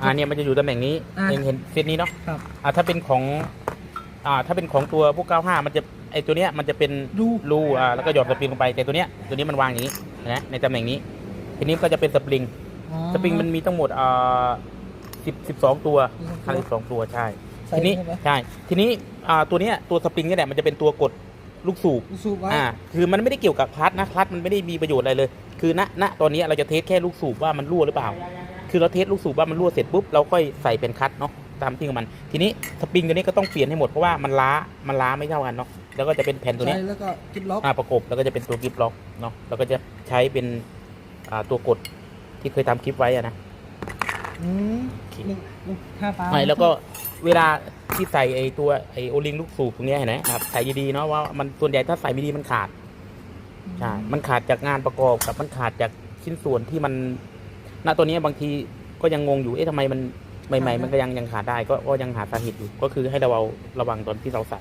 อ่าเนี่ยมันจะอยู่ตำแหน่งนี้อ่าเองเห็นเซตนี้เนาะครับ อ่าถ้าเป็นของ อ่าถ้าเป็นของตัวพวก95 มันจะไอตัวเนี้ยมันจะเป็นรูรูอ่าแล้วก็หยอดสปริงลงไปแต่ตัวเนี้ยตัวนี้มันวางอย่างนี้นะในตำแหน่งนี้ ทีนี้ก็จะเป็นสปริง อ๋อ สปริงมันมีทั้งหมดอ่าสิบสิบสองตัว12คันสิบสองตัวใช่ ใส่ทีนี้ใช่ไหม ใช่ ทีนี้อ่าตัวเนี้ยตัวสปริงเนี่ยแหละมันจะเป็นตัวกดลูกสูบ สูบไว้อ่า คือมันไม่ได้เกี่ยวกับคลัตช์นะคลัตช์มันไม่ได้มีประโยชน์อะไรเลย คือณณตอนนี้เราจะเทสแค่ลูกสูบว่ามันรั่วหรือเปล่า คือเราเทสลูกสูบว่ามันรั่วเสร็จปุ๊บเราค่อยใส่เป็นคลัตช์เนาะตามที่ของมัน ทีนี้สปริงตัวนี้ก็ต้องเปลี่ยนให้หมดเพราะว่ามันล้ามันล้าไม่เท่ากันเนาะแล้วก็จะเป็นแผ่นตัวเนี้ยใช้แล้วก็กิดล็อกอ่าประกบแล้วก็จะเป็นตัวกิฟล็อกเนาะแล้วก็จะใช้เป็นอ่าตัวกดที่เคยทำคลิปไว้อะนะอืมโอเคหนึ่งหนึ่งห้าฟ้าใช่แล้วก็เวลาที่ใส่ไอตัวไอโอลิงลูกสูบตรงเนี้ยเห็นไหมครับใส่ดีๆเนาะว่ามันส่วนใหญ่ถ้าใส่ไม่ดีมันขาดใช่มันขาดจากงานประกอบกับมันขาดจากชิ้นส่วนที่มัน ณตัวเนี้ยบางทีก็ยังงงอยู่ เอ๊ะทำไมมันใหม่ ๆ มันก็ยังยังขาดได้ ก็ก็ยังหาสาเหตุอยู่ ก็คือให้เราเอาระวังตอนที่เราใส่